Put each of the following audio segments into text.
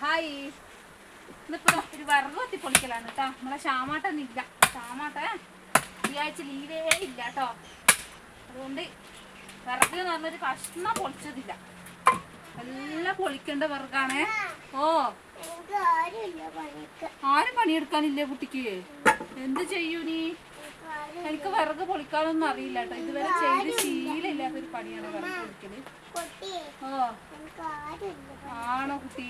Hi. ഇന്നിപ്പോ ഒരു വിറക് കത്തി പൊളിക്കലാണ് കേട്ടോ നമ്മളെ ശ്യാമാട്ടൻ ഇല്ല. ശ്യാമാട്ട ഈ ആഴ്ച ലീവേ ഇല്ല കേട്ടോ അതുകൊണ്ട് വിറക് എന്ന് പറഞ്ഞൊരു കഷ്ണം പൊളിച്ചതില്ല. എല്ലാം പൊളിക്കേണ്ട വിറകാണ്. ഓ. ആരും പണിയെടുക്കാനില്ലേ കുട്ടിക്ക്? എന്ത് ചെയ്യൂ നീ? എനിക്ക് വിറക് പൊളിക്കാനൊന്നും അറിയില്ല കേട്ടോ ഇതുവരെ ചെയ്ത് ശീലമില്ലാത്തൊരു പണിയാണ് വിറക് പൊളിക്കൽ കുട്ടി ഓ എനിക്ക് ആരുമില്ല ആണോ കുട്ടി.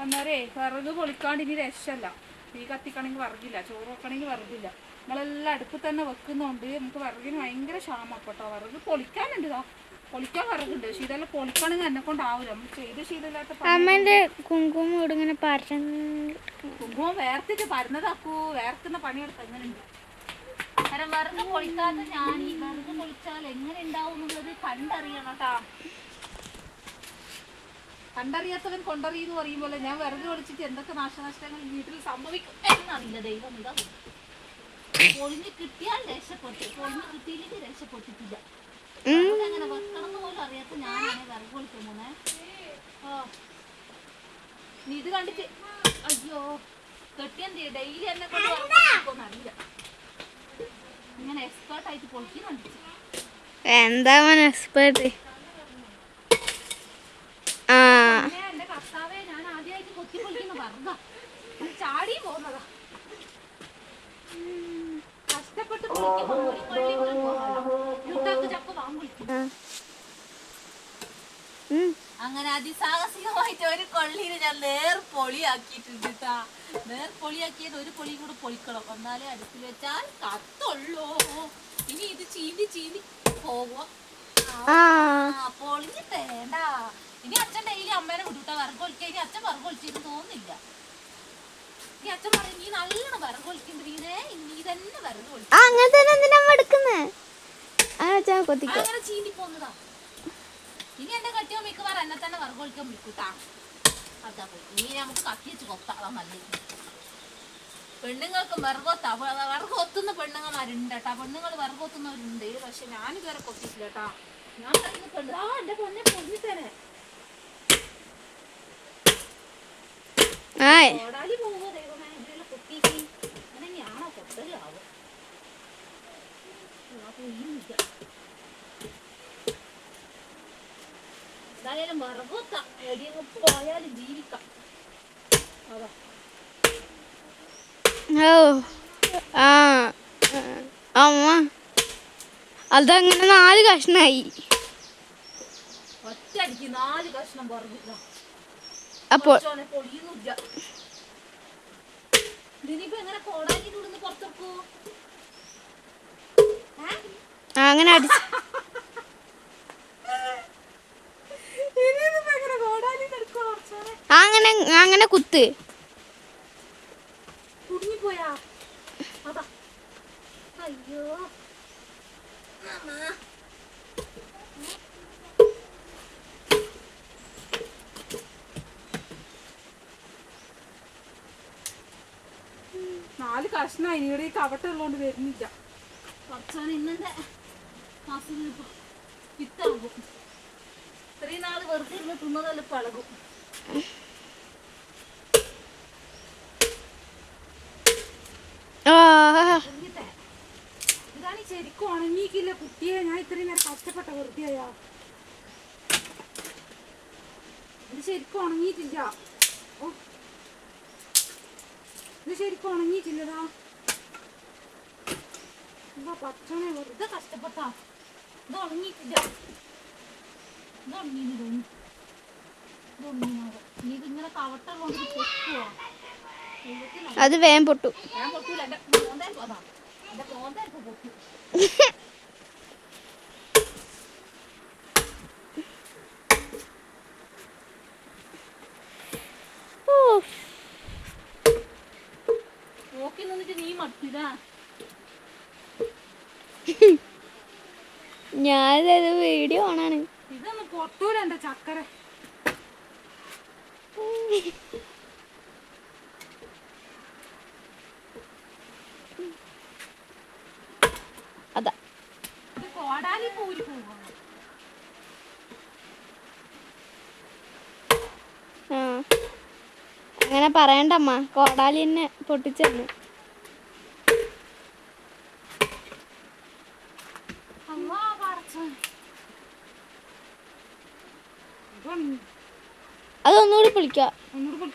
അന്നേരേ വിറക് പൊളിക്കാണ്ട് ഇനി രക്ഷല്ല തീ കത്തിക്കണമെങ്കിൽ വിറകില്ല ചോറ് വെക്കണമെങ്കിൽ വിറകില്ല നമ്മളെല്ലാം അടുപ്പിൽ തന്നെ വെക്കുന്നോണ്ട് നമുക്ക് വിറകിന് ഭയങ്കര ക്ഷാമം കേട്ടോ വിറക് പൊളിക്കാനുണ്ട് പൊളിക്കാൻ വിറകുണ്ട് പക്ഷെ ഇതെല്ലാം പൊളിക്കണമെങ്കിൽ എന്നെ കൊണ്ടാവില്ല നമ്മൾ ചെയ്ത് ശീലമില്ലാത്ത. അമ്മന്റെ കുങ്കുമം ഇവിടെ ഇങ്ങനെ പരന്ന് കുങ്കുമം വേർത്തിട്ട് പരന്നതാക്കൂ വേർക്കുന്ന പണിയെടുത്ത് എങ്ങനെയുണ്ട്? കാരണം വിറക് പൊളിക്കാത്ത ഞാൻ ഈ വിറക് പൊളിച്ചാൽ എങ്ങനെ ഉണ്ടാവും എന്നുള്ളത് കണ്ടറിയണം കേട്ടാ കണ്ടറിയാത്തവൻ കൊണ്ടറിയെന്ന് എന്ന് പറയുമ്പോൾ ഞാൻ വെറുതെ ഒളിച്ചിട്ട് എന്തൊക്കെ നാശനഷ്ടങ്ങൾ ഈ വീട്ടിൽ സംഭവിക്കും എന്നറിയില്ല ദൈവം ഇതാ പൊളിഞ്ഞ് കിട്ടിയാൽ രക്ഷപ്പെട്ടു പൊളിഞ്ഞ് കിട്ടിയില്ലെങ്കിൽ രക്ഷപ്പെട്ടിട്ടില്ല. അങ്ങനെ വെക്കണം പോലും അറിയാത്ത ഞാനാണ് വിറക് മോനെ ആ. നീ ഇത് കണ്ടിട്ട് അയ്യോ കെട്ടിയെന്ത് ഡെയിലി എന്നെ കൊണ്ട് ഇങ്ങനെ എക്സ്പേർട്ട് ആയിട്ട് പൊളിക്കുന്നുണ്ട്. എന്താ എക്സ്പേർട്ട് ആ പിന്നെ എന്റെ വർഗ. പോകുന്നതാ. കഷ്ടപ്പെട്ട് ചക്ക വാങ്ങിക്കും അങ്ങനെ അതിസാഹസികമായിട്ട് ഒരു കൊള്ളിനെ ഞാൻ നേർ പൊളിയാക്കിയിട്ടുണ്ട് കേട്ടാ നേർ പൊളിയാക്കിയത് ഒരു പൊളിയും കൂടെ പൊളിക്കണം. എന്നാലേ അടുപ്പിൽ വെച്ചാൽ കത്തുള്ളൂ. ഇനി ഇത് ചീന്തി ചീന്തി പോകുക ആ. ആ പൊളിഞ്ഞ് ഇനി അച്ഛൻ ഡെയിലി അമ്മേനെ ഇനി അച്ഛൻ തോന്നുന്നില്ല. ഇനി അച്ഛൻ പറയും നീ നല്ലോണം തന്നെ അങ്ങനെ തന്നെ എന്തിനാ എടുക്കുന്നേ? ആ വെച്ചാ കൊത്തിക്കോ. അങ്ങനെ ചീന്തി പോകുന്നതാ ഇനി എന്റെ കെട്ടിയോ മിക്കവാറും എന്നെ തന്നെ വിറക് ഒലിക്കാൻ വിൽക്കൂട്ടാ അതാ പോയി. ഇനി നമുക്ക് കത്തി വെച്ച് കൊത്താതാ നല്ലത് പെണ്ണുങ്ങൾക്ക് വിറകൊത്ത വിറക് ഒത്തുന്ന പെണ്ണുങ്ങന്മാരുണ്ട് കേട്ടാ. പെണ്ണുങ്ങൾ വിറകൊത്തുന്നവരുണ്ട് പക്ഷെ ഞാനിതുവരെ കൊത്തിയിട്ടില്ല കേട്ടാ. ഞാൻ പെണ്ണ് ആ എന്റെ പൊന്നെ ആയ്. കോടാലി പോവോ ദൈവമേ ഇതിലെല്ലാം കുത്തിയിട്ട് അങ്ങനെ ഞാനോ കൊത്തലാവും എന്തായാലും വിറകൊത്ത എടിയങ്ങ് പോയാലും ജീവിക്കാം. അതാ. ഓ. ആ. അമ്മ അതങ്ങനെ നാല് കഷ്ണായി. ഒറ്റയടിക്ക് നാല് കഷ്ണം വിറകില്ല അപ്പോൾ അങ്ങനെ അടിച്ച് അങ്ങനെ അങ്ങനെ കുത്ത്. കുടുങ്ങിപ്പോയാ? അതാ. അയ്യോ കഷ്ണ നാല് കഷ്ണമായി ഇവിടെ ഈ കവട്ടുള്ളതുകൊണ്ട് വരുന്നില്ല. കുറച്ചാണ് ഇന്നത്തെ മാസം വിത്തളകും ഇത്രയും നാൾ വെറുതെ ഇരുന്ന് തിന്നതല്ല പളകും ആ. ഈ ശരിക്കും ഉണങ്ങിക്കില്ല കുട്ടിയെ ഞാൻ ഇത്രയും നേരം കഷ്ടപ്പെട്ട വൃത്തിയായാ ഇത് ശരിക്കും ഉണങ്ങിയിട്ടില്ല. ഓ. ഇത് ശരിക്കും ഉണങ്ങിയിട്ടില്ലതാ എന്താ പച്ചനെ വെറുതെ കഷ്ടപ്പെട്ടാ. ഇത് ഉണങ്ങിയിട്ടില്ല. ഇത് ഉണങ്ങിയില്ല തോന്നുന്നു. ഇത് ഉണങ്ങിയാവോ നീ ഇതിങ്ങനെ കവട്ടുള്ളതുകൊണ്ട് ഇത് പൊട്ടുവോ? അത് വേം പൊട്ടു. ഞാൻ പൊട്ടൂല. എന്റെ മോന്തേൽ ഞാനിത് വീഡിയോ ഓണാണ് ഇതൊന്നും പൊത്തൂലെന്താ ചക്കര അതാ കോടാലി പൂരി പോവാ അങ്ങനെ പറയണ്ടമ്മ. കോടാലി തന്നെ പൊട്ടിച്ചെന്നു. അതൊന്നുകൂടി പൊളിക്കാം ഒന്നുകൂടി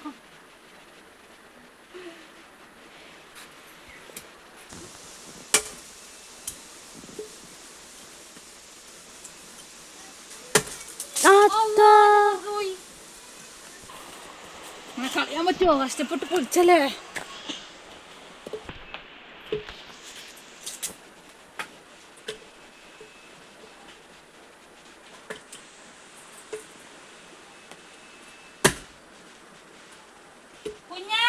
അങ്ങനെ കളയാൻ പറ്റുമോ കഷ്ടപ്പെട്ട് പൊളിച്ചല്ലേ കുഞ്ഞാ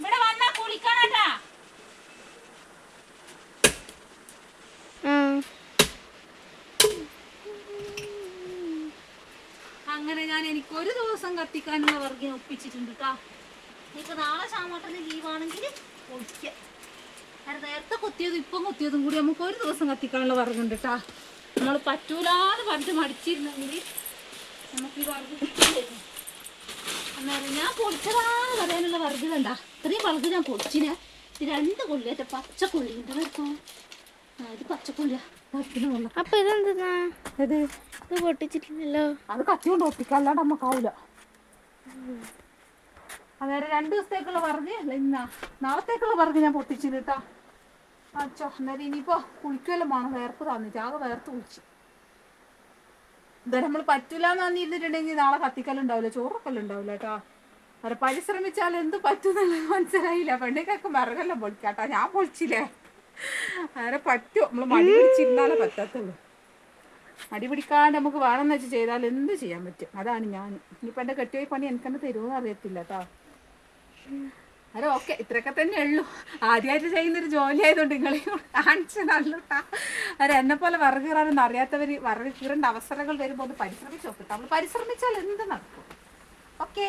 ഇവിടെ വന്നാ കുളിക്കണട്ടാ ആ അങ്ങനെ ഞാൻ എനിക്ക് ഒരു ദിവസം കത്തിക്കാനുള്ള വർഗം ഒപ്പിച്ചിട്ടുണ്ട് കേട്ടോ എനിക്ക് നാളെ ശാമോട്ടന് ലീവാണെങ്കിൽ നേരത്തെ കൊത്തിയതും ഇപ്പം കൊത്തിയതും കൂടി നമുക്ക് ഒരു ദിവസം കത്തിക്കാനുള്ള ഉണ്ട് കേട്ടോ നമ്മൾ പറ്റൂലാതെ പറഞ്ഞ് മടിച്ചിരുന്നെങ്കിൽ നമുക്ക് ഈ വർഗ് കിട്ടില്ലായിരുന്നു അന്നേരം ഞാൻ പൊളിച്ചതാന്ന് പറയാനുള്ള വർഗ് ഉണ്ടാ ഇത്രയും വർഗ് ഞാൻ പൊളിച്ചിന്. രണ്ട് കൊള്ളിയേറ്റ പച്ച കൊള്ളിയുണ്ട് കേട്ടോ ഇത് വെള്ളം. അപ്പൊ ഇതെന്താ ഇത് ഇത് പൊട്ടിച്ചിട്ടില്ലല്ലോ. അത് കത്തി കൊണ്ട് രണ്ട് ദിവസത്തേക്കുള്ള പറഞ്ഞ് അല്ല ഇന്നാ. നാളത്തേക്കുള്ള പറഞ്ഞ് ഞാൻ പൊട്ടിച്ചിന് കേട്ടോ അച്ഛോ അന്നേരം ഇനിയിപ്പോ കുളിക്കുമല്ലോ വേണം വേർപ്പ് തന്നിട്ട് ആകെ വേർത്ത് കുളിച്ചു. എന്തായാലും നമ്മൾ പറഞ്ഞിരുന്നിട്ടുണ്ടെങ്കിൽ നാളെ കത്തിക്കലുണ്ടാവില്ല കേട്ടോ അവരെ പരിശ്രമിച്ചാൽ എന്ത് പറ്റുന്നുള്ളത് മനസ്സിലായില്ല. പെണ്ണുങ്ങൾക്ക് മറകെല്ലാം പൊളിക്കാട്ടോ ഞാൻ പൊളിച്ചില്ലേ? അവരെ പറ്റുമോ നമ്മൾ മടി പിടിച്ചിരുന്നാലേ പറ്റത്തുള്ളൂ. മടി പിടിക്കാണ്ട് നമുക്ക് വേണമെന്ന് വെച്ച് ചെയ്താൽ എന്ത് ചെയ്യാൻ പറ്റും? അതാണ് ഞാൻ. ഇനിയിപ്പോൾ എന്റെ കെട്ടിയ പണി എനിക്കെന്നെ തരുമെന്ന് അറിയത്തില്ല കേട്ടോ. അതെ ഓക്കെ ഇത്രയൊക്കെ തന്നെ ഉള്ളൂ. ആദ്യമായിട്ട് ചെയ്യുന്നൊരു ജോലി ആയതുകൊണ്ട് നിങ്ങളെ കാണിച്ചു നല്ലോട്ടാ അതെ എന്നെ പോലെ വിറക് കീറാനൊന്നും അറിയാത്തവർ വിറക് കീറേണ്ട അവസരങ്ങൾ വരുമ്പോൾ ഒന്ന് പരിശ്രമിച്ച് നോക്കട്ടെ നമ്മൾ പരിശ്രമിച്ചാൽ എന്ത് നടക്കും? ഓക്കേ.